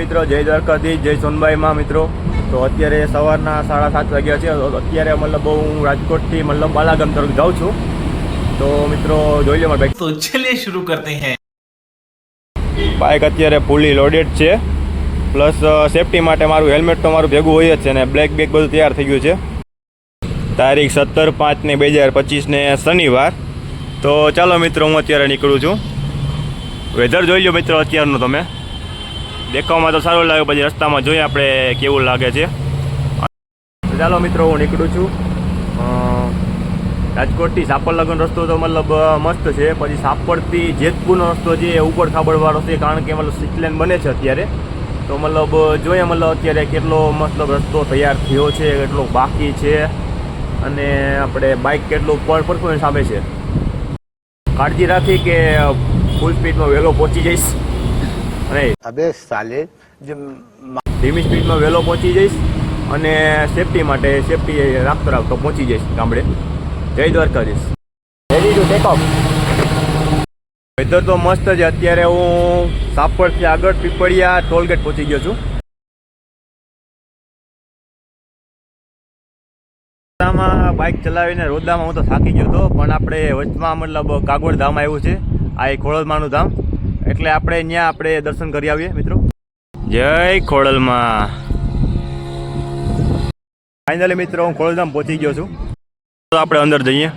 મિત્રો જય દ્વારકાધી જય સોનબાઈમાં મિત્રો. તો અત્યારે સવારના સાડા સાત વાગ્યા છે. અત્યારે મતલબ હું રાજકોટથી મતલબ બાલાગામ તરફ જાઉં છું. તો મિત્રો જોઈ લો મારા બાઈક તો ચલે શરૂ કરતે હે. બાઈક અત્યારે ફૂલી લોડેડ છે. પ્લસ સેફટી માટે મારું હેલ્મેટ તો મારું ભેગું હોય જ છે ને બ્લેક બેગ બધું તૈયાર થઈ ગયું છે. તારીખ સત્તર પાંચને બે હજાર પચીસને શનિવાર. તો ચાલો મિત્રો હું અત્યારે નીકળું છું. વેધર જોઈ લો મિત્રો અત્યારનું તમે. દેખાવામાં તો સારું લાગે, પછી રસ્તામાં જોઈએ આપણે કેવું લાગે છે. ચાલો મિત્રો, હું નીકળું છું. રાજકોટથી સાપર લગન રસ્તો તો મતલબ મસ્ત છે, પછી સાપરથી જેતપુરનો રસ્તો છે એ ઉપર ખાબડવાળો છે, કારણ કે મતલબ સિક્સ લેન બને છે અત્યારે. તો મતલબ, જોઈએ મતલબ અત્યારે કેટલો મતલબ રસ્તો તૈયાર થયો છે, કેટલો બાકી છે, અને આપણે બાઇક કેટલું પર, પરફોર્મન્સ આપે છે. કાળજી રાખી કે ફૂલ સ્પીડમાં વહેલો પહોંચી જઈશ. નહીં અબે સાલે જે ધીમી સ્પીડમાં વહેલો પહોંચી જઈશ અને સેફટી માટે સેફટી રાખતો રાખતો પહોંચી જઈશ ગામડે. Jai Dwarkadhish. Ready to take off weather તો મસ્ત છે. અત્યારે હું સાપડથી આગળ પીપળિયા ટોલગેટ પહોંચી ગયો છું. રોદામાં બાઇક ચલાવીને રોદામાં હું તો થાકી ગયો હતો પણ આપણે વચમાં મતલબ કાગોડ ધામ આવ્યું છે. આ એક ખોળદમાનું ધામ. એટલે આપણે અહીંયા આપણે દર્શન કરી આવીએ, મિત્રો. જય ખોડલમાં. ફાઇનલી મિત્રો, હું ખોડલધામ પહોંચી ગયો છું. તો આપણે અંદર જઈએ.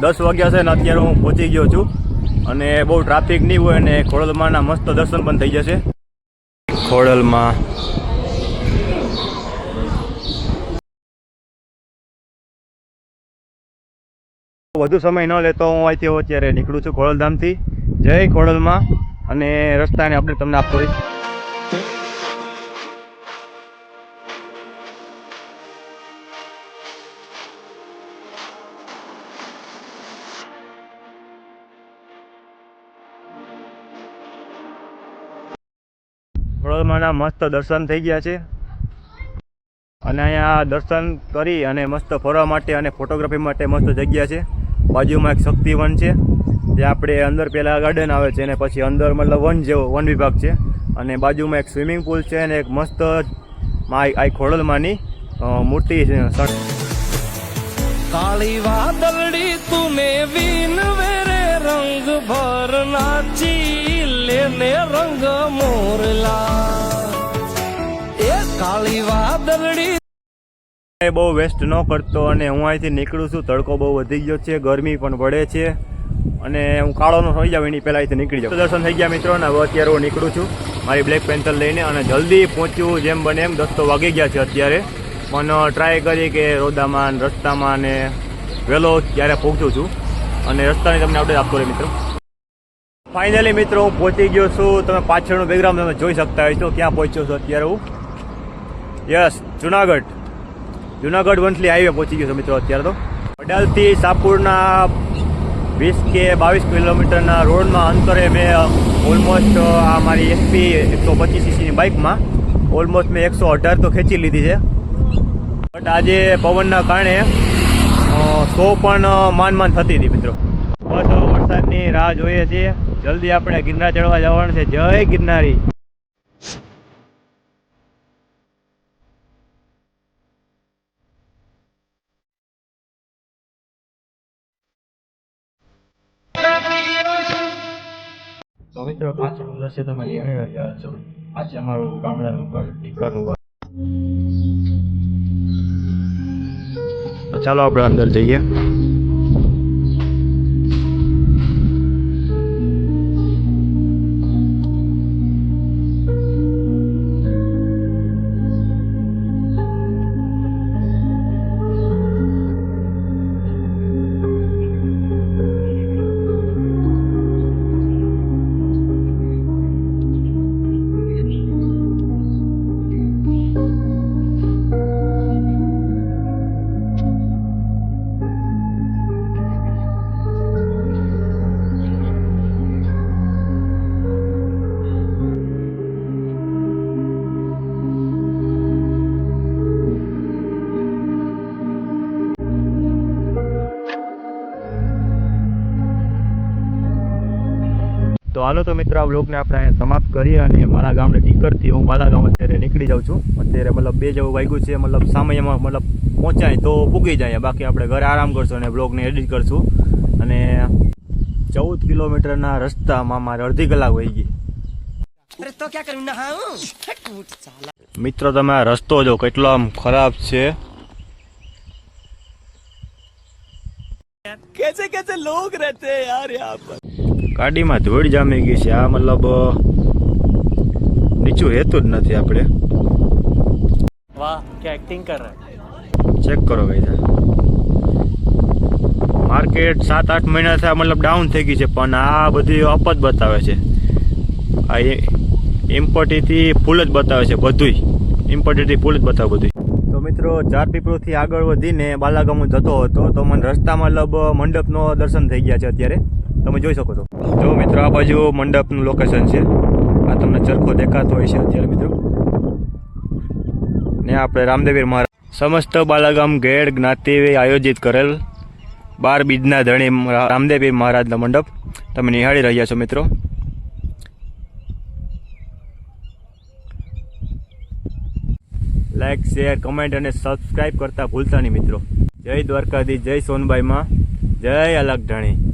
દસ વાગ્યા છે ને અત્યારે હું પહોંચી ગયો છું. અને બહુ ટ્રાફિક નહીં હોય અને ખોડલમાંના મસ્ત દર્શન પણ થઈ જશે. ખોડલમાં. વધુ સમય ન લેતો હું અહીંથી અત્યારે નીકળું છું ખોડલધામથી. જય ખોડલમાં અને રસ્તાને અપડેટ તમને આપતો હોઈશ ખોડલમાંના મસ્ત દર્શન થઈ ગયા છે. અને અહીંયા દર્શન કરી અને મસ્ત ફરવા માટે અને ફોટોગ્રાફી માટે મસ્ત જગ્યા છે. બાજુમાં એક શક્તિવન છે, જે આપણે અંદર પહેલાં ગાર્ડન આવે છે અને પછી અંદર મતલબ વન જેવો, વન વિભાગ છે. અને બાજુમાં એક સ્વિમિંગ પુલ છે અને એક મસ્ત આ ખોડલમાંની મૂર્તિ છે કાળી વાદળી તુને વીન વેરે રંગ ભર નાચી લેને રંગ મોરલા. એ કાળી વાદળડી એ બહુ વેસ્ટ ન કરતો અને હું અહીંથી નીકળું છું, તડકો બહુ વધી ગયો છે, ગરમી પણ પડે છે અને હું કાળોનો થઈ જાઉં, એની પહેલાં અહીંથી નીકળી જાઉં. દર્શન થઈ ગયા મિત્રો, અને હવે અત્યારે હું નીકળું છું મારી બ્લેક પેન્થર લઈને અને જલ્દી પહોંચ્યું જેમ બને એમ દસ્તો વાગી ગયા છે અત્યારે. પણ ટ્રાય કરી કે રોદામાં રસ્તામાં ને વહેલો ત્યારે પહોંચું છું અને રસ્તાની તમને અપડેટ આપતો રહે મિત્રો. ફાઇનલી મિત્રો હું પહોંચી ગયો છું, તમે પાછળનું બેકગ્રાઉન્ડ તમે જોઈ શકતા હોય છો ક્યાં પહોંચ્યો છું અત્યારે હું? યસ જુનાગઢ. જુનાગઢ વંથલી હાઈવે પહોંચી ગયો છે મિત્રો અત્યારે તો. અડાલથી સાપુરના વીસ કે બાવીસ કિલોમીટરના રોડમાં અંતરે મેં ઓલમોસ્ટ આ મારી એસપી એકસો પચીસ સીસીની બાઇકમાં ઓલમોસ્ટ મેં એકસો અઢાર તો ખેંચી લીધી છે. બટ આજે પવનના કારણે સો પણ માન માન થતી હતી મિત્રો. બસ વરસાદની રાહ જોઈએ છીએ. જલ્દી આપણે ગિરનાર ચડવા જવાનું છે. જય ગિરનારી! તો મિત્રો પાછળનું દ્રશ્ય તમે નિહાળી રહ્યા છો આ અમારું ગામડાનું ઘર ટીકાનું ચાલો આપણે અંદર જઈએ. તો હાલો તો મિત્રો આ બ્લોગને આપણે અહીંયા સમાપ્ત કરીએ અને મારા ગામડે ટીકરથી હું મારા ગામ અત્યારે નીકળી જાઉં છું. અત્યારે મતલબ બે જેવું વાગ્યું છે મતલબ સામયમાં મતલબ પહોંચાય તો પૂગી જાય. બાકી આપણે ઘરે આરામ કરશું અને બ્લોગને એડિટ કરશું. અને ચૌદ કિલોમીટરના રસ્તામાં મારે અડધી કલાક વહી ગઈ. મિત્રો તમે આ રસ્તો જો કેટલો આમ ખરાબ છે. કેસે કેસે લોગ રહેતે યાર યહાં પર? ગાડીમાં ધૂળ જામી ગઈ છે. આ મતલબ નીચું રહેતું જ નથી આપણે. વાહ કે ચેક કરો ગઈ માર્કેટ સાત આઠ મહિનાથી મતલબ ડાઉન થઈ ગઈ છે પણ આ બધી અપ જ બતાવે છે. આ ઇમ્પોર્ટીથી ફૂલ જ બતાવે છે બધું ઇમ્પોર્ટીથી ફૂલ જ બતાવે બધું તો મિત્રો ચાર પીપળોથી આગળ વધીને બાલાગામ જતો હતો તો મને રસ્તામાં મતલબ મંડપનો દર્શન થઈ ગયા છે અત્યારે. તમે જોઈ શકો છો. જો મિત્રો, આ બાજુ મંડપનું લોકેશન છે. આ તમને ચરખો દેખાતો હોય છે અત્યારે મિત્રો. ને આપણે રામદેવીર મહારાજ સમસ્ત બાલાગામ ગેડ જ્ઞાતિ આયોજિત કરેલ બાર બીજના ધણી રામદેવીર મહારાજનો મંડપ. તમે નિહાળી રહ્યા છો મિત્રો. લાઈક શેર કમેન્ટ અને સબસ્ક્રાઈબ કરતા ભૂલતા નહીં મિત્રો. જય દ્વારકાધી જય સોનબાઈમાં. જય અલગ ઢણી